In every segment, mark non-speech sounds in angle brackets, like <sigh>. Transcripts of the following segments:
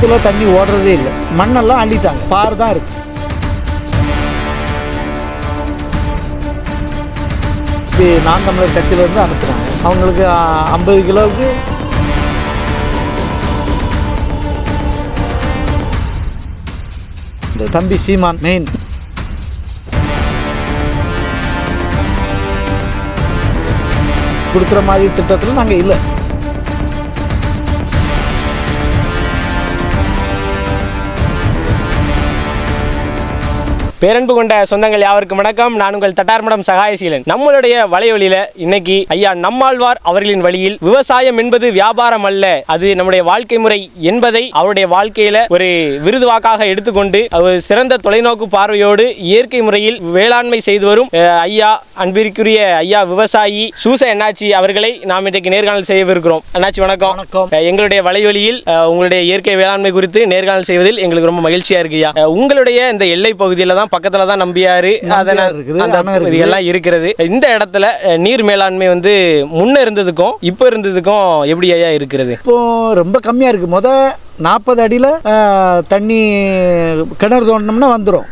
ஆற்றுல தண்ணி ஓடுறதே இல்லை. மண்ணெல்லாம் அள்ளிட்டாங்க. பாரு தான் இருக்கு. நான் தமிழர் கட்சியிலேருந்து அனுப்புகிறாங்க அவங்களுக்கு ஐம்பது கிலோவுக்கு இந்த தம்பி சீமான் மெயின் கொடுக்குற மாதிரி திட்டத்தில் நாங்கள் இல்லை. பேரன்பு கொண்ட சொந்தங்கள் யாவருக்கும் வணக்கம். நான் உங்கள் தட்டார்மடம் சகாயசீலன். நம்மளுடைய வலைவழியில இன்னைக்கு ஐயா நம்மாழ்வார் அவர்களின் வழியில் விவசாயம் என்பது வியாபாரம் அல்ல அது நம்முடைய வாழ்க்கை முறை என்பதை அவருடைய வாழ்க்கையில ஒரு விருதுவாக்காக எடுத்துக்கொண்டு அவர் சிறந்த தொலைநோக்கு பார்வையோடு இயற்கை முறையில் வேளாண்மை செய்து வரும் ஐயா அன்பிற்குரிய ஐயா விவசாயி சூச அண்ணாச்சி அவர்களை நாம் இன்றைக்கு நேர்காணல் செய்யவிருக்கிறோம். அண்ணாச்சி வணக்கம். வணக்கம். எங்களுடைய வலைவழியில் உங்களுடைய இயற்கை வேளாண்மை குறித்து நேர்காணல் செய்வதில் எங்களுக்கு ரொம்ப மகிழ்ச்சியா இருக்குயா உங்களுடைய இந்த எல்லை பகுதியில தான் பக்கத்துல தான் நம்பியாறு அதனால் இருக்குது. இதெல்லாம் இருக்கிறது. இந்த இடத்துல நீர் மேலாண்மை வந்து முன்ன இருந்ததுக்கும் இப்போ இருந்ததுக்கும் எப்படி ஐயா இருக்கிறது? இப்போ ரொம்ப கம்மியாக இருக்குது முத நாற்பது அடியில் தண்ணி கிணறு தோண்டினோம்னா வந்துடும்.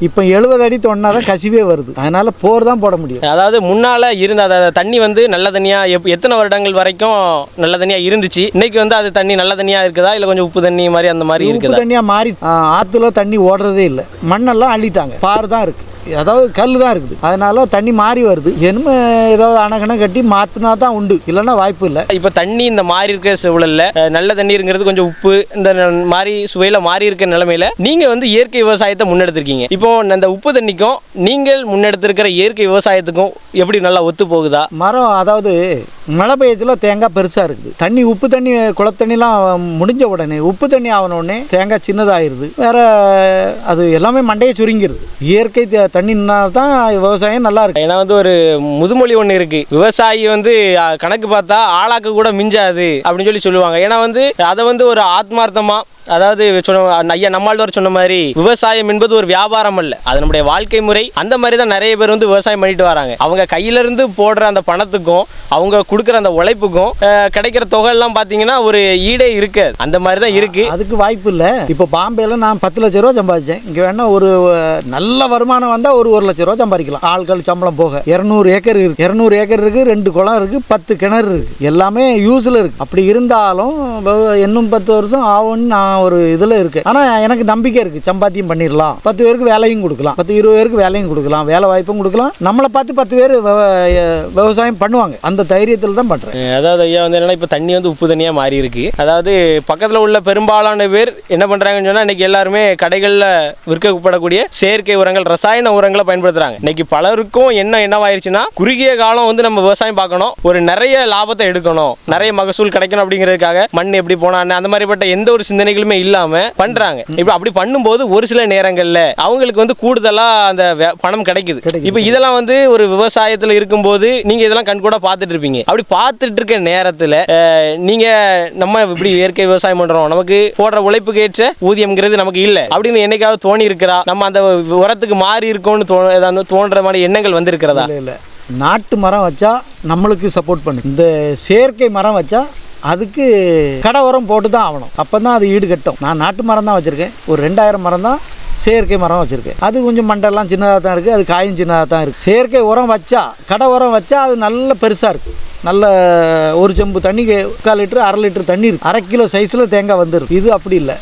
இப்போ எழுபது அடி தோண்டினா தான் கசிவே வருது. அதனால போர் தான் போட முடியும். அதாவது முன்னால இருந்த அந்த தண்ணி வந்து நல்ல தண்ணியா எப் எத்தனை வருடங்கள் வரைக்கும் நல்ல தண்ணியா இருந்துச்சு? இன்னைக்கு வந்து அது தண்ணி நல்ல தண்ணியா இருக்குதா? இல்ல கொஞ்சம் உப்பு தண்ணி மாதிரி அந்த மாதிரி இருக்குதா? தண்ணியாக மாறி ஆ, ஆத்துல தண்ணி ஓடுறதே இல்லை. மண்ணெல்லாம் அள்ளிட்டாங்க. பாரு தான் இருக்குது அதாவது கல் தான் இருக்குது. அதனால தண்ணி மாறி வருது. என்னமோ ஏதாவது அணகணை கட்டி மாற்றினா தான் உண்டு. இல்லைன்னா வாய்ப்பு இல்லை. இப்போ தண்ணி இந்த மாறி இருக்க சூழல்ல நல்ல தண்ணீருங்கிறது கொஞ்சம் உப்பு இந்த மாதிரி சுவையில மாறி இருக்க நிலைமையில நீங்க வந்து இயற்கை விவசாயத்தை முன்னெடுத்திருக்கீங்க. இப்போ அந்த உப்பு தண்ணிக்கும் நீங்கள் முன்னெடுத்திருக்கிற இயற்கை விவசாயத்துக்கும் எப்படி நல்லா ஒத்து போகுதா? மரம் அதாவது மழை பெய்யத்தில் தேங்காய் பெருசாக இருக்குது. தண்ணி உப்பு தண்ணி குளத்தண்ணிலாம் முடிஞ்ச உடனே உப்பு தண்ணி உடனே தேங்காய் சின்னதாயிருது. வேற அது எல்லாமே மண்டையை சுருங்கிருது. இயற்கை த- தான் விவசாயம் நல்லா இருக்கு. ஏன்னா வந்து ஒரு முதுமொழி ஒன்று இருக்கு. விவசாயி வந்து கணக்கு பார்த்தா ஆளாக்கு கூட மிஞ்சாது அப்படின்னு சொல்லி சொல்லுவாங்க. ஏன்னா வந்து அதை வந்து ஒரு ஆத்மார்த்தமாக அதாவது சொன்ன ஐயா நம்மாழ்வார் சொன்ன மாதிரி விவசாயம் என்பது ஒரு வியாபாரம் அல்ல. அது நம்முடைய வாழ்க்கை முறை. அந்த மாதிரி தான் நிறைய பேர் வந்து விவசாயம் பண்ணிட்டு வராங்க. அவங்க கையிலிருந்து போடுற அந்த பணத்துக்கும் அவங்க கொடுக்குற அந்த உழைப்புக்கும் கிடைக்கிற தொகை எல்லாம் பார்த்தீங்கன்னா ஒரு ஈடே இருக்காது. அந்த மாதிரி தான் இருக்கு. அதுக்கு வாய்ப்பு இல்லை. இப்போ பாம்பேல நான் பத்து லட்ச ரூபா சம்பாதிச்சேன். இங்கே வேணா ஒரு நல்ல வருமானம் வந்தால் ஒரு ஒரு லட்ச ரூபா சம்பாதிக்கலாம். ஆட்கள் சம்பளம் போக. இரநூறு ஏக்கர் இருக்கு. இரநூறு ஏக்கர் இருக்கு ரெண்டு குளம் இருக்கு பத்து கிணறு இருக்கு. எல்லாமே யூஸில் இருக்கு. அப்படி இருந்தாலும் இன்னும் பத்து வருஷம் ஆகும்னு நான் ஒரு இதில் இருக்கு. ஆனால் எனக்கு நம்பிக்கை இருக்கு. சம்பாத்தியம் பண்ணிடலாம் பத்து பேருக்கு வேலையும் கொடுக்கலாம். பத்து இருபது பேருக்கு வேலையும் கொடுக்கலாம். வேலை வாய்ப்பும் கொடுக்கலாம். நம்மளை பார்த்து பத்து பேர் விவசாயம் பண்ணுவாங்க. அந்த தைரியத்தில் தான் பண்ணுறேன் அதாவது ஐயா வந்து என்னன்னா இப்போ தண்ணி வந்து உப்பு தண்ணியாக மாறி இருக்கு அதாவது பக்கத்தில் உள்ள பெரும்பாலான பேர் என்ன பண்ணுறாங்கன்னு சொன்னால் இன்னைக்கு எல்லாருமே கடைகளில் விற்கப்படக்கூடிய செயற்கை உரங்கள் ரசாயன உரங்களை பயன்படுத்துகிறாங்க இன்னைக்கு பலருக்கும் என்ன என்னவாயிருச்சுன்னா குறுகிய காலம் வந்து நம்ம விவசாயம் பார்க்கணும். ஒரு நிறைய லாபத்தை எடுக்கணும். நிறைய மகசூல் கிடைக்கணும் அப்படிங்கிறதுக்காக மண் எப்படி போனான்னு அந்த மாதிரிப்பட்ட எந்த ஒரு சிந்தனைகளுமே இல்லாமல் பண்ணுறாங்க இப்போ அப்படி பண்ணும்போது ஒரு சில நேரங்களில் அவங்களுக்கு வந்து கூடுதலாக அந்த பணம் கிடைக்குது. இப்போ இதெல்லாம் வந்து ஒரு விவசாயத்தில் இருக்கும்போது நீங்க இதெல்லாம் கண் கூட பார்த்துட்டு இருப்பீங்க. அப்படி பார்த்துட்டு இருக்க நேரத்தில் நீங்க நம்ம இப்படி இயற்கை விவசாயம் பண்றோம். நமக்கு போடுற உழைப்புக்கு ஏற்ற ஊதியம்ங்கிறது நமக்கு இல்லை. அப்படின்னு என்னைக்காவது தோணி இருக்கிறா நம்ம அந்த உரத்துக்கு மாறி இருக்கோம்னு தோ தோன்ற மாதிரி எண்ணங்கள் வந்திருக்கிறதா? இல்லை நாட்டு மரம் வச்சா நம்மளுக்கு சப்போர்ட் பண்ணு. இந்த செயற்கை மரம் வச்சா அதுக்கு கடை உரம் போட்டு தான் ஆகணும். அப்போ தான் அது ஈடு கட்டும். நான் நாட்டு மரம் தான் வச்சுருக்கேன். ஒரு ரெண்டாயிரம் மரம் தான் செயற்கை மரம் வச்சுருக்கேன். அது கொஞ்சம் மண்டெல்லாம் சின்னதாக தான் இருக்குது அது காயும் சின்னதாக தான் இருக்குது செயற்கை உரம் வச்சா கடை உரம் வச்சா அது நல்ல பெருசாக இருக்குது நல்ல ஒரு செம்பு தண்ணிக்கு முக்கால் லிட்டரு அரை லிட்டர் தண்ணி இருக்குது அரை கிலோ சைஸில் தேங்காய் வந்துடும் இது அப்படி இல்லை.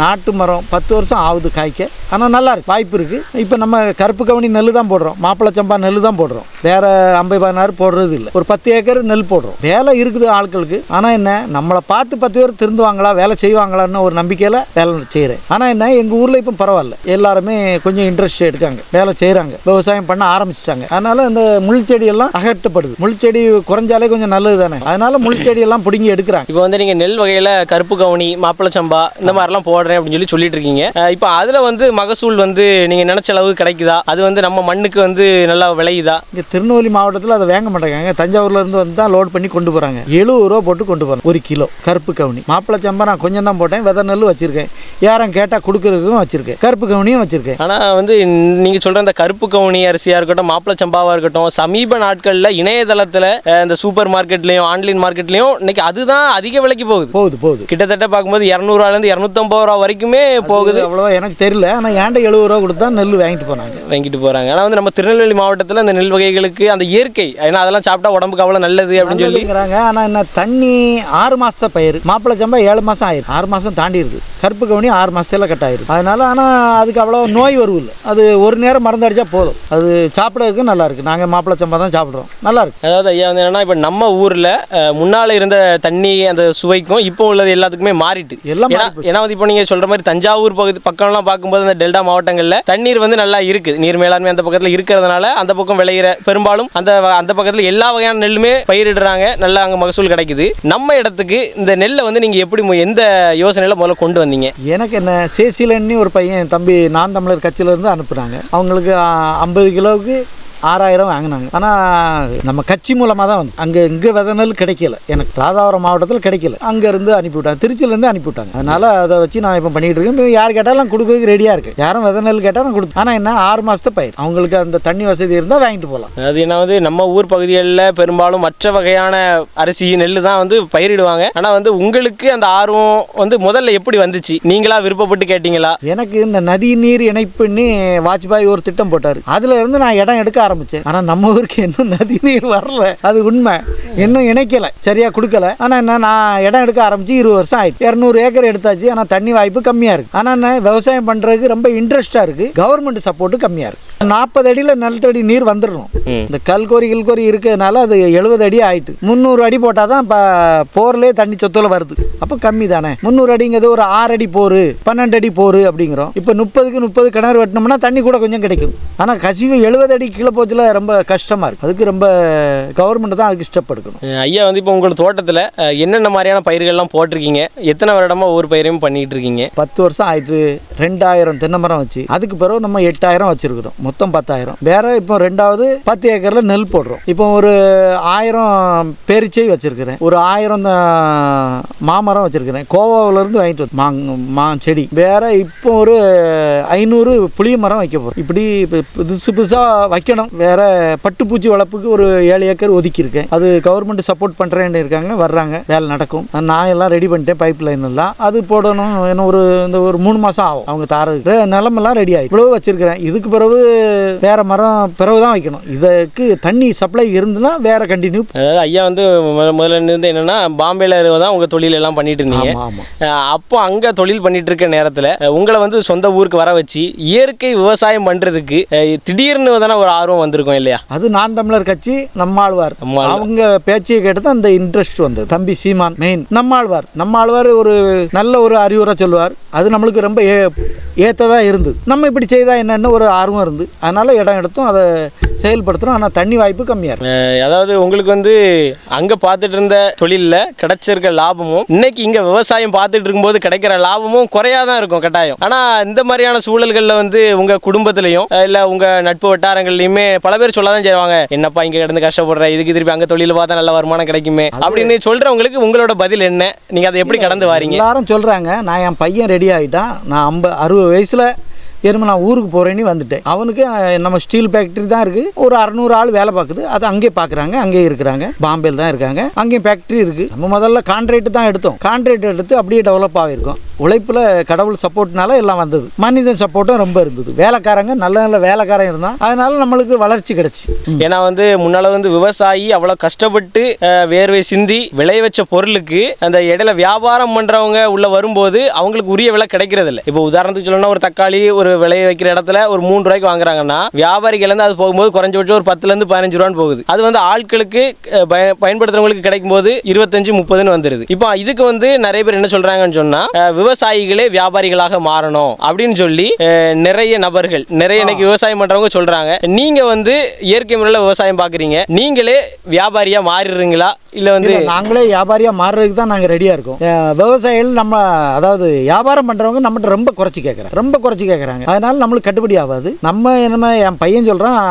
நாட்டு மரம் பத்து வருஷம் ஆகுது காய்க்க. ஆனால் நல்லா இருக்கு வாய்ப்பு இருக்குது இப்போ நம்ம கருப்பு கவனி நெல் தான் போடுறோம். மாப்பிள்ளை சம்பா நெல் தான் போடுறோம். வேறு ஐம்பது பதினாறு போடுறது இல்லை. ஒரு பத்து ஏக்கர் நெல் போடுறோம். வேலை இருக்குது ஆட்களுக்கு. ஆனால் என்ன? நம்மளை பார்த்து பத்து பேர் திருந்துவாங்களா? வேலை செய்வாங்களான்னு ஒரு நம்பிக்கையில் வேலை செய்கிறேன் ஆனால் என்ன? எங்கள் ஊரில் இப்போ பரவாயில்ல. எல்லாருமே கொஞ்சம் இன்ட்ரெஸ்ட் எடுக்காங்க. வேலை செய்கிறாங்க விவசாயம் பண்ண ஆரம்பிச்சிட்டாங்க. அதனால் இந்த முள் செடி அகற்றப்படுது. முள் செடி குறைஞ்சாலே கொஞ்சம் நல்லது தானே? அதனால் முள் பிடிங்கி பிடுங்கி எடுக்கிறாங்க. இப்போ வந்து நீங்கள் நெல் வகையில் கருப்பு கவுனி மாப்பிளை சம்பா இந்த மாதிரிலாம் போட போடுறேன் அப்படின்னு சொல்லி சொல்லிட்டு இருக்கீங்க இப்போ அதில் வந்து மகசூல் வந்து நீங்கள் நினச்ச அளவு கிடைக்குதா? அது வந்து நம்ம மண்ணுக்கு வந்து நல்லா விளையுதா? இங்கே திருநெல்வேலி மாவட்டத்தில் அதை வாங்க மாட்டேங்காங்க தஞ்சாவூர்ல இருந்து வந்து தான் லோட் பண்ணி கொண்டு போகிறாங்க எழுபது ரூபா போட்டு கொண்டு போகிறாங்க ஒரு கிலோ கருப்பு கவுனி. மாப்பிளை சம்பா நான் கொஞ்சம் தான் போட்டேன். வித நெல் வச்சுருக்கேன். யாரும் கேட்டால் கொடுக்குறதுக்கும் வச்சுருக்கேன். கருப்பு கவுனியும் வச்சுருக்கேன். ஆனால் வந்து நீங்கள் சொல்கிற இந்த கருப்பு கவுனி அரிசியாக இருக்கட்டும் மாப்பிளை சம்பாவாக இருக்கட்டும் சமீப நாட்களில் இணையதளத்தில் இந்த சூப்பர் மார்க்கெட்லேயும் ஆன்லைன் மார்க்கெட்லேயும் இன்னைக்கு அதுதான் அதிக விலைக்கு போகுது. போகுது போகுது. கிட்டத்தட்ட பார்க்கும்போது இரநூறுவாலேருந்து இரநூத்தம்பது ரூபா வரைக்குமே போகுது. அவ்வளோவா எனக்கு தெரியல. ஆனால் ஏன்ட எழுபது ரூபா கொடுத்தா நெல் வாங்கிட்டு போனாங்க. வாங்கிட்டு போகிறாங்க ஆனால் வந்து நம்ம திருநெல்வேலி மாவட்டத்தில் அந்த நெல் வகைகளுக்கு அந்த இயற்கை ஏன்னா அதெல்லாம் சாப்பிட்டா உடம்புக்கு அவ்வளோ நல்லது அப்படின்னு சொல்லி நல்லதுங்கிறாங்க. ஆனால் என்ன தண்ணி ஆறு மாதத்த பயிர். மாப்பிளை சம்பா ஏழு மாதம் ஆயிரும் ஆறு மாதம் தாண்டி இருக்குது கருப்பு கவுனி ஆறு மாதத்துல கட் ஆயிரும் அதனால ஆனால் அதுக்கு அவ்வளோ நோய் வருவில்லை அது ஒரு நேரம் மருந்து அடித்தா போதும். அது சாப்பிட்றதுக்கு நல்லா இருக்குது நாங்கள் மாப்பிளை சம்பா தான் சாப்பிட்றோம். நல்லா இருக்கு. அதாவது ஐயா வந்து என்னன்னா இப்போ நம்ம ஊரில் முன்னால் இருந்த தண்ணி அந்த சுவைக்கும் இப்போ உள்ளது எல்லாத்துக்குமே மாறிட்டு. எல்லாம் ஏன்னா வந்து இப்போ நீங்கள் சொல்கிற மாதிரி தஞ்சாவூர் பகுதி பக்கம்லாம் பார்க்கும்போது அந்த டெல்டா மாவட்டங்களில் தண்ணீர் வந்து நல்லா இருக்குது நீர் மேலாண்மை அந்த பக்கத்தில் இருக்கிறதுனால அந்த பக்கம் விளையிற பெரும்பாலும் அந்த அந்த பக்கத்தில் எல்லா வகையான நெல்லுமே பயிரிடுறாங்க. நல்லா அங்கே மகசூல் கிடைக்குது. நம்ம இடத்துக்கு இந்த நெல்லை வந்து நீங்கள் எப்படி எந்த யோசனையில் முதல்ல கொண்டு வந்தீங்க? எனக்கு என்ன சேசிலன்னு ஒரு பையன் தம்பி நான் தமிழர் கட்சியிலேருந்து அனுப்புகிறாங்க அவங்களுக்கு ஐம்பது கிலோவுக்கு ஆறாயிரம் வாங்கினாங்க. ஆனால் நம்ம கட்சி மூலமாக தான் வந்து அங்கே இங்கே வித நெல் கிடைக்கல. எனக்கு ராதாபுரம் மாவட்டத்தில் கிடைக்கல. அங்கேருந்து அனுப்பிவிட்டாங்க. திருச்சியிலேருந்து அனுப்பிவிட்டாங்க. அதனால் அதை வச்சு நான் இப்போ பண்ணிகிட்டு இருக்கேன். இப்போ யார் கேட்டாலும் கொடுக்கறதுக்கு ரெடியாக இருக்கு. யாரும் வித நெல் கேட்டால் நான் கொடுத்து ஆனால் என்ன ஆறு மாதத்து பயிர். அவங்களுக்கு அந்த தண்ணி வசதி இருந்தால் வாங்கிட்டு போகலாம். அது என்ன வந்து நம்ம ஊர் பகுதிகளில் பெரும்பாலும் மற்ற வகையான அரிசி நெல் தான் வந்து பயிரிடுவாங்க. ஆனால் வந்து உங்களுக்கு அந்த ஆர்வம் வந்து முதல்ல எப்படி வந்துச்சு? நீங்களா விருப்பப்பட்டு கேட்டீங்களா? எனக்கு இந்த நதி நீர் இணைப்புன்னு வாஜ்பாய் ஒரு திட்டம் போட்டார். அதுல இருந்து நான் இடம் எடுக்க ஆரம்பிச்சேன். ஆனா நம்ம ஊருக்கு இன்னும் நதி நீர் வரல. அது உண்மை. இன்னும் இணைக்கல. சரியா கொடுக்கல. ஆனா என்ன நான் இடம் எடுக்க ஆரம்பிச்சு இருபது வருஷம் ஆயிடுச்சு இரநூறு ஏக்கர் எடுத்தாச்சு. ஆனா தண்ணி வாய்ப்பு கம்மியா இருக்கு. ஆனா என்ன விவசாயம் பண்றதுக்கு ரொம்ப இன்ட்ரெஸ்டா இருக்கு. கவர்மெண்ட் சப்போர்ட் கம்மியா இருக்கு. நாற்பது அடியில நிலத்தடி நீர் வந்துடணும். இந்த கல்கோரி கில்கோரி இருக்கிறதுனால அது எழுபது அடி ஆயிட்டு. முந்நூறு அடி போட்டால் தான் இப்போ போர்லேயே தண்ணி சொத்துல வருது. அப்போ கம்மி தானே. முந்நூறு அடிங்கிறது ஒரு ஆறு அடி போர் பன்னெண்டு அடி போர் அப்படிங்கிறோம். இப்போ முப்பதுக்கு முப்பது கிணறு வெட்டினோம்னா தண்ணி கூட கொஞ்சம் கிடைக்கும். ஆனால் கசிவு எழுபது அடி கீழே போச்சுல ரொம்ப கஷ்டமாக இருக்குது அதுக்கு ரொம்ப கவர்மெண்ட் தான் அதுக்கு ஸ்டெப் எடுக்கணும் ஐயா வந்து இப்போ உங்களோட தோட்டத்தில் என்னென்ன மாதிரியான பயிர்கள்லாம் போட்டிருக்கீங்க? எத்தனை வருடமா ஒவ்வொரு பயிரையும் பண்ணிட்டு இருக்கீங்க? பத்து வருஷம் ஆயிட்டு ரெண்டாயிரம் தென்னை மரம் வச்சு அதுக்கு பிறகு நம்ம எட்டாயிரம் வச்சிருக்கிறோம். மொத்தம் பத்தாயிரம். வேற இப்போ ரெண்டாவது பத்து ஏக்கர்ல நெல் போடுறோம். இப்போ ஒரு ஆயிரம் பேரிச்சை வச்சிருக்கிறேன். ஒரு ஆயிரம் தான் மாமரம் வச்சிருக்கிறேன். கோவாவிலேருந்து வாங்கிட்டு வந்து மாங் மா செடி. வேற இப்போ ஒரு ஐநூறு புளிய மரம் வைக்க போகிறோம் இப்படி இப்போ புதுசு புதுசாக வைக்கணும். வேற பட்டுப்பூச்சி வளர்ப்புக்கு ஒரு ஏழு ஏக்கர் ஒதுக்கி இருக்கேன் அது கவர்மெண்ட் சப்போர்ட் பண்ணுறேன்னு இருக்காங்க. வர்றாங்க. வேலை நடக்கும். நான் எல்லாம் ரெடி பண்ணிட்டேன். பைப் லைன் எல்லாம். அது போடணும். இன்னும் ஒரு இந்த ஒரு மூணு மாதம் ஆகும். அவங்க தார நிலமெல்லாம் ரெடி ஆகி இவ்வளோ வச்சிருக்கிறேன். இதுக்கு பிறகு வேற மரம் பிறகு தான் வைக்கணும். இதுக்கு தண்ணி சப்ளை இருந்துன்னா வேற கண்டினியூ அதாவது ஐயா வந்து முத- முதல்ல இருந்து என்னன்னா பாம்பேல தான் உங்க தொழில் எல்லாம் பண்ணிட்டு இருந்தீங்க. அப்போ அங்க தொழில் பண்ணிட்டு இருக்க நேரத்துல உங்களை வந்து சொந்த ஊருக்கு வர வச்சு இயற்கை விவசாயம் பண்றதுக்கு அஹ் திடீர்னு தானே ஒரு ஆர்வம் வந்திருக்கும் இல்லையா? அது நான் தமிழர் கட்சி நம்மாழ்வார். அவங்க பேச்சையை கேட்டு தான் அந்த இன்ட்ரெஸ்ட் வந்தது. தம்பி சீமான் மெயின் நம்மாழ்வார். நம்மாழ்வார் ஒரு நல்ல ஒரு அறிவுரை சொல்லுவார். அது நம்மளுக்கு ரொம்ப ஏ ஏற்றதா இருந்தது. நம்ம இப்படி செய்தால் என்னென்னு ஒரு ஆர்வம் இருந்து அதனால இடம் எடுத்தோம் அதை செயல்படுத்துகிறோம் ஆனால் தண்ணி வாய்ப்பு கம்மியாக இருக்கும் அதாவது உங்களுக்கு வந்து அங்க பார்த்துட்டு இருந்த தொழில்ல கிடைச்சிருக்க லாபமும் இன்னைக்கு இங்க விவசாயம் பார்த்துட்டு இருக்கும்போது கிடைக்கிற லாபமும் குறையாதான் இருக்கும் கட்டாயம். ஆனா இந்த மாதிரியான சூழல்கள்ல வந்து உங்க குடும்பத்திலையும் இல்ல உங்க நட்பு வட்டாரங்கள்லயுமே பல பேர் சொல்லதான் செய்வாங்க. என்னப்பா இங்க கிடந்து கஷ்டப்படுற? இதுக்கு திருப்பி அங்க தொழில் பார்த்தா நல்ல வருமானம் கிடைக்குமே? அப்படின்னு சொல்றவங்களுக்கு உங்களோட பதில் என்ன? நீங்க அதை எப்படி கடந்து வாரீங்க? எல்லாரும் சொல்கிறாங்க நான் என் பையன் ரெடி ஆகிட்டான் நான் ஐம்ப அறுபது வயசில் எருமை நான் ஊருக்கு போகிறேன்னு வந்துட்டேன். அவனுக்கு நம்ம ஸ்டீல் ஃபேக்ட்ரி தான் இருக்குது ஒரு அறநூறு ஆள் வேலை பார்க்குது. அது அங்கேயே பார்க்குறாங்க அங்கேயே இருக்கிறாங்க. பாம்பேல தான் இருக்காங்க. அங்கேயும் ஃபேக்ட்ரி இருக்குது நம்ம முதல்ல கான்ட்ராக்ட் தான் எடுத்தோம். கான்ட்ராக்ட் எடுத்து அப்படியே டெவலப் ஆகிருக்கோம் உழைப்பில் கடவுள் சப்போர்ட்னால எல்லாம் வந்தது. மனிதன் சப்போர்ட்டும் ரொம்ப இருந்தது. வேலைக்காரங்க நல்ல நல்ல வேலைக்காரன் இருந்தான். அதனால நம்மளுக்கு வளர்ச்சி கிடைச்சி. ஏன்னா வந்து முன்னால வந்து விவசாயி அவ்வளோ கஷ்டப்பட்டு வேர்வை சிந்தி விளைய வச்ச பொருளுக்கு அந்த இடையில வியாபாரம் பண்றவங்க உள்ள வரும்போது அவங்களுக்கு உரிய விலை கிடைக்கிறது இல்லை இப்போ உதாரணத்துக்கு சொல்லணும்னா ஒரு தக்காளி ஒரு விளைய வைக்கிற இடத்துல ஒரு மூணு ரூபாய்க்கு வாங்குறாங்கன்னா வியாபாரிகள் இருந்து அது போகும்போது குறைஞ்சபட்சம் ஒரு பத்துல இருந்து பதினஞ்சு ரூபான்னு போகுது. அது வந்து ஆட்களுக்கு பய- பயன்படுத்துறவங்களுக்கு கிடைக்கும் போது இருபத்தஞ்சு முப்பதுன்னு வந்துருது. இப்போ இதுக்கு வந்து நிறைய பேர் என்ன சொல்றாங்கன்னு சொன்னா விவசாயிகளே வியாபாரிகளாக மாறணும் அப்படின்னு சொல்லி நிறைய நபர்கள் நிறைய இன்னைக்கு விவசாயம் பண்றவங்க சொல்றாங்க. நீங்க வந்து இயற்கை முறையில் விவசாயம் பாக்குறீங்க. நீங்களே வியாபாரியா மாறிடுறீங்களா? இல்ல வந்து நாங்களே வியாபாரியா மாறுறதுக்கு தான் நாங்கள் ரெடியாக இருக்கோம். விவசாயிகள் நம்ம அதாவது வியாபாரம் பண்ணுறவங்க நம்மகிட்ட ரொம்ப குறைச்சி கேட்குறாங்க ரொம்ப குறைச்சி கேட்குறாங்க அதனால நம்மளுக்கு கட்டுப்படி ஆகாது. நம்ம என்னமோ என் பையன் சொல்கிறான்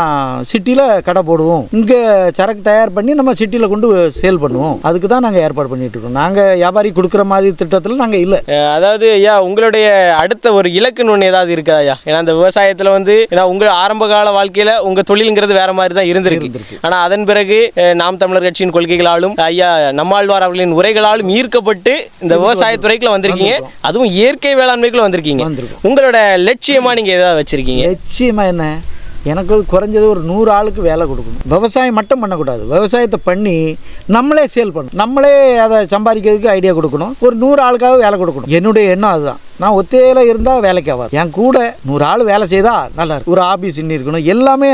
சிட்டியில் கடை போடுவோம். இங்கே சரக்கு தயார் பண்ணி நம்ம சிட்டியில் கொண்டு சேல் பண்ணுவோம். அதுக்கு தான் நாங்கள் ஏற்பாடு பண்ணிட்டு இருக்கோம். நாங்கள் வியாபாரி கொடுக்குற மாதிரி திட்டத்தில் நாங்கள் இல்லை. அஹ், அதாவது ஐயா உங்களுடைய அடுத்த ஒரு இலக்குன்னு ஒன்று ஏதாவது இருக்கா ஐயா? ஏன்னா அந்த விவசாயத்தில் வந்து ஏன்னா உங்கள் ஆரம்ப கால வாழ்க்கையில் உங்கள் தொழிலுங்கிறது வேற மாதிரி தான் இருந்திருக்கு. ஆனால் அதன் பிறகு நாம் தமிழர் கட்சியின் கொள்கைகளாலும் ஐயா நம்மாழ்வார் அவர்களின் உரைகளாலும் ஈர்க்கப்பட்டு இந்த விவசாயத்துறைக்குள்ள வந்திருக்கீங்க. அதுவும் இயற்கை வேளாண்மைக்குள்ள வந்திருக்கீங்க. உங்களோட லட்சியமா நீங்க ஏதாவது வச்சிருக்கீங்க? நிச்சயமா என்ன? எனக்கு குறைஞ்சது ஒரு நூறு ஆளுக்கு வேலை கொடுக்கணும். விவசாயம் மட்டும் பண்ணக்கூடாது. விவசாயத்தை பண்ணி நம்மளே சேல் பண்ணணும். நம்மளே அதை சம்பாதிக்கிறதுக்கு ஐடியா கொடுக்கணும். ஒரு நூறு ஆளுக்காக வேலை கொடுக்கணும். என்னுடைய எண்ணம் அதுதான். நான் ஒத்தையில் இருந்தால் வேலைக்கு ஆகாது. என் கூட நூறு ஆள் வேலை செய்தால் நல்லா இருக்கும். ஒரு ஆபீஸ் இன்னி இருக்கணும். எல்லாமே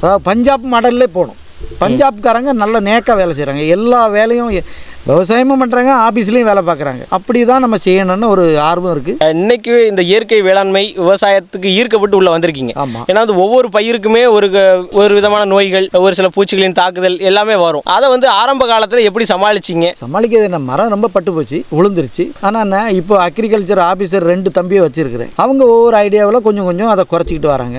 அதாவது பஞ்சாப் மாடல்லே போகணும். பஞ்சாப்காரங்க நல்ல நேக்காக வேலை செய்கிறாங்க எல்லா வேலையும் விவசாயமும் பண்ணுறாங்க ஆஃபீஸ்லேயும் வேலை பார்க்குறாங்க. அப்படி தான் நம்ம செய்யணும்னு ஒரு ஆர்வம் இருக்குது அஹ், இன்னைக்கு இந்த இயற்கை வேளாண்மை விவசாயத்துக்கு ஈர்க்கப்பட்டு உள்ள வந்திருக்கீங்க. ஆமாம் ஏன்னா ஒவ்வொரு பயிருக்குமே ஒரு ஒரு விதமான நோய்கள் ஒரு சில பூச்சிகளின் தாக்குதல் எல்லாமே வரும். அதை வந்து ஆரம்ப காலத்துல எப்படி சமாளிச்சீங்க? சமாளிக்கிறது என்ன மரம் ரொம்ப பட்டு போச்சு உளுந்துருச்சு. ஆனால் என்ன இப்போ அக்ரிகல்ச்சர் ஆஃபீஸர் ரெண்டு தம்பியை வச்சிருக்கிறேன். அவங்க ஒவ்வொரு ஐடியாவில் கொஞ்சம் கொஞ்சம் அதை குறைச்சிக்கிட்டு வராங்க.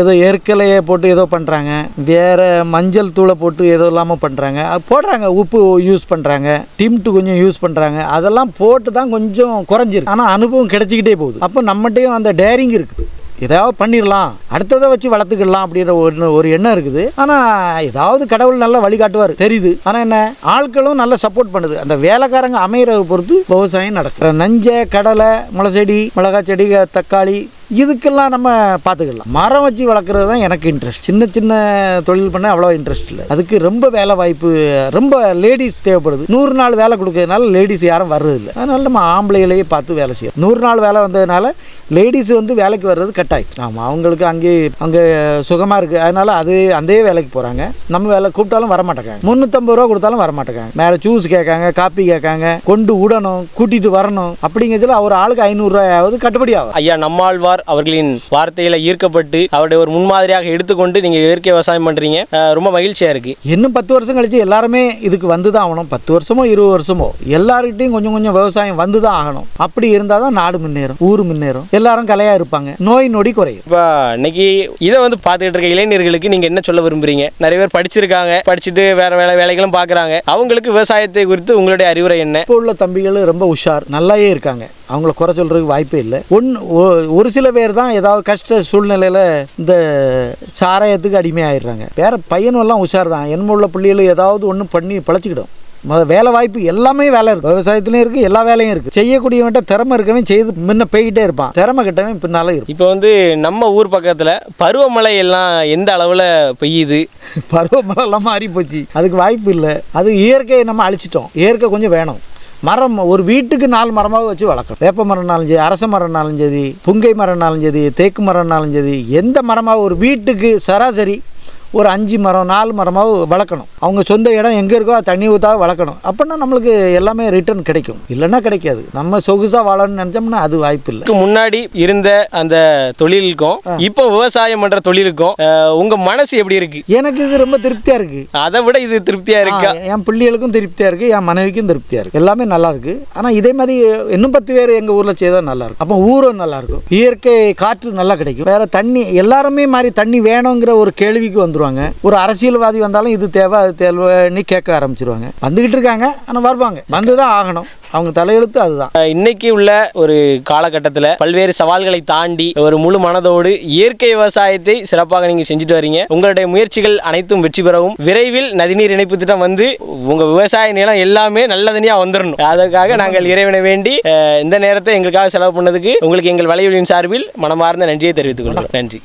ஏதோ எருக்கலையை போட்டு ஏதோ பண்ணுறாங்க வேற மஞ்சள் தூளை போட்டு ஏதோ இல்லாமல் பண்ணுறாங்க அது போடுறாங்க உப்பு யூஸ் பண்ணுறாங்க டிம்ட்டு கொஞ்சம் யூஸ் பண்ணுறாங்க அதெல்லாம் போட்டு தான் கொஞ்சம் குறைஞ்சிருக்கு. ஆனால் அனுபவம் கிடைச்சிக்கிட்டே போகுது. அப்போ நம்மகிட்டையும் அந்த டேரிங் இருக்குது. ஏதாவது பண்ணிடலாம் அடுத்ததை வச்சு வளர்த்துக்கலாம் அப்படின்ற ஒரு ஒரு எண்ணம் இருக்குது. ஆனால் ஏதாவது கடவுள் நல்லா வழிகாட்டுவார். தெரியுது. ஆனால் என்ன? ஆட்களும் நல்லா சப்போர்ட் பண்ணுது. அந்த வேலைக்காரங்க அமையிறதை பொறுத்து விவசாயம் நடக்கிற நஞ்சை கடலை முளை செடி மிளகா செடி தக்காளி இதுக்கெல்லாம் நம்ம பார்த்துக்கலாம். மரம் வச்சு வளர்க்குறது தான் எனக்கு இன்ட்ரெஸ்ட் சின்ன சின்ன தொழில் பண்ண அவ்வளோ இன்ட்ரெஸ்ட் இல்லை. அதுக்கு ரொம்ப வேலை வாய்ப்பு ரொம்ப லேடிஸ் தேவைப்படுது. நூறு நாள் வேலை கொடுக்கறதுனால லேடிஸ் யாரும் வர்றதில்லை. அதனால நம்ம ஆம்பளைகளையே பார்த்து வேலை செய்யணும் நூறு நாள் வேலை வந்ததுனால லேடிஸ் வந்து வேலைக்கு வர்றது கட்டாயம் ஆமாம் அவங்களுக்கு அங்கே அங்கே சுகமாக இருக்குது அதனால அது அதே வேலைக்கு போகிறாங்க நம்ம வேலை கூப்பிட்டாலும் வர மாட்டேங்காங்க முந்நூற்றம்பது ரூபா கொடுத்தாலும் வர மாட்டேங்காங்க மேலே ஜூஸ் கேட்காங்க காப்பி கேட்காங்க கொண்டு விடணும் கூட்டிகிட்டு வரணும். அப்படிங்கிறதுல ஒரு ஆளுக்கு ஐநூறுரூவாயாவது கட்டுப்படி ஆகும். ஐயா நம்மாழ்வார் அவர்களின் வார்த்தையில ஈர்க்கப்பட்டு அவருடைய ஒரு முன்மாதிரியாக எடுத்துக்கொண்டு நீங்க இயற்கை விவசாயம் பண்றீங்க. அஹ், ரொம்ப மகிழ்ச்சியா இருக்கு. இன்னும் பத்து வருஷம் கழிச்சு எல்லாருமே இதுக்கு வந்து தான் ஆகணும். பத்து வருஷமோ இருபது வருஷமோ எல்லார்கிட்டையும் கொஞ்சம் கொஞ்சம் விவசாயம் வந்து தான் ஆகணும். அப்படி இருந்தால் தான் நாடு முன்னேறும் ஊர் முன்னேறும். எல்லாரும் கலையாக இருப்பாங்க. நோய் நொடி குறையும். இப்போ இன்னைக்கு இதை வந்து பார்த்துக்கிட்டு இருக்க இளைஞர்களுக்கு நீங்க என்ன சொல்ல விரும்புறீங்க? நிறைய பேர் படிச்சிருக்காங்க படிச்சுட்டு வேற வேலை வேலைகளும் பார்க்குறாங்க. அவங்களுக்கு விவசாயத்தை குறித்து உங்களுடைய அறிவுரை என்ன? இப்போ உள்ள தம்பிகள் ரொம்ப உஷார் நல்லாயே இருக்காங்க. அவங்கள குறை சொல்கிறதுக்கு வாய்ப்பே இல்லை. ஒன்று ஒரு சில பேர் தான் ஏதாவது கஷ்ட சூழ்நிலையில் இந்த சாராயத்துக்கு அடிமையாயிடுறாங்க. வேற பையனும் உஷார் தான். என்ன உள்ள பிள்ளைகள் ஏதாவது ஒன்று பண்ணி பிழைச்சிக்கிடும். வேலை வாய்ப்பு எல்லாமே வேலை இருக்கு. விவசாயத்துலையும் இருக்குது எல்லா வேலையும் இருக்குது செய்யக்கூடியவன்ட்ட திறமை இருக்கவன் செய்து முன்ன போய்கிட்டே இருப்பான். திறமை கிட்டவன் பின்னால இருப்பான் இப்போ வந்து நம்ம ஊர் பக்கத்துல பருவமழை எல்லாம் எந்த அளவுல பெய்யுது? <laughs> பருவமழைலாம் மாறி போச்சு அதுக்கு வாய்ப்பு இல்லை. அது இயற்கையை நம்ம அழிச்சிட்டோம். இயற்கை கொஞ்சம் வேணும். மரம் ஒரு வீட்டுக்கு நாலு மரமாக வச்சு வளர்க்கணும். வேப்ப மரம்னாலும் சரி அரச மரம்னாலும் சரி புங்கை மரம்னாலும் சரி தேக்கு மரம்னாலும் சரி எந்த மரமாக ஒரு வீட்டுக்கு சராசரி ஒரு அஞ்சு மரம் நாலு மரமாக வளர்க்கணும். அவங்க சொந்த இடம் எங்கே இருக்கோ தண்ணி ஊற்றா வளர்க்கணும். அப்படின்னா நம்மளுக்கு எல்லாமே ரிட்டர்ன் கிடைக்கும். இல்லைன்னா கிடைக்காது. நம்ம சொகுசாக வாழணும்னு நினச்சோம்னா அது வாய்ப்பு இல்லை முன்னாடி இருந்த அந்த தொழிலுக்கும் இப்போ விவசாயம் பண்ற தொழிலுக்கும் அஹ், உங்க மனசு எப்படி இருக்கு? எனக்கு இது ரொம்ப திருப்தியாக இருக்குது அதை விட இது திருப்தியா இருக்கா? என் பிள்ளைகளுக்கும் திருப்தியாக இருக்குது என் மனைவிக்கும் திருப்தியாக இருக்குது எல்லாமே நல்லா இருக்குது ஆனால் இதே மாதிரி இன்னும் பத்து பேர் எங்கள் ஊரில் செய்தால் நல்லா இருக்கும். அப்போ ஊரும் நல்லா இருக்கும். இயற்கை காற்று நல்லா கிடைக்கும். வேற தண்ணி எல்லாருமே மாதிரி தண்ணி வேணுங்கிற ஒரு கேள்விக்கு வந்துருவாங்க ஒரு அரசியல்வாதி வந்தாலும் இது தேவை அது தேவைன்னு கேட்க ஆரம்பிச்சிருவாங்க. வந்துக்கிட்டு இருக்காங்க ஆனால் வருவாங்க. வந்து தான் ஆகணும். அவங்க தலையெழுத்து அதுதான். இன்னைக்கு உள்ள ஒரு காலகட்டத்தில் பல்வேறு சவால்களை தாண்டி ஒரு முழு மனதோடு இயற்கை விவசாயத்தை சிறப்பாக நீங்கள் செஞ்சுட்டு வரீங்க. உங்களுடைய முயற்சிகள் அனைத்தும் வெற்றி பெறவும் விரைவில் நதிநீர் இணைப்பு திட்டம் வந்து உங்கள் விவசாய நிலம் எல்லாமே நல்லதனியா வந்துடணும் அதற்காக நாங்கள் இறைவனை வேண்டி இந்த நேரத்தை எங்களுக்காக செலவு பண்ணதுக்கு உங்களுக்கு எங்கள் வலையொலியின் சார்பில் மனமார்ந்த நன்றியை தெரிவித்துக் கொள்கிறோம். நன்றி.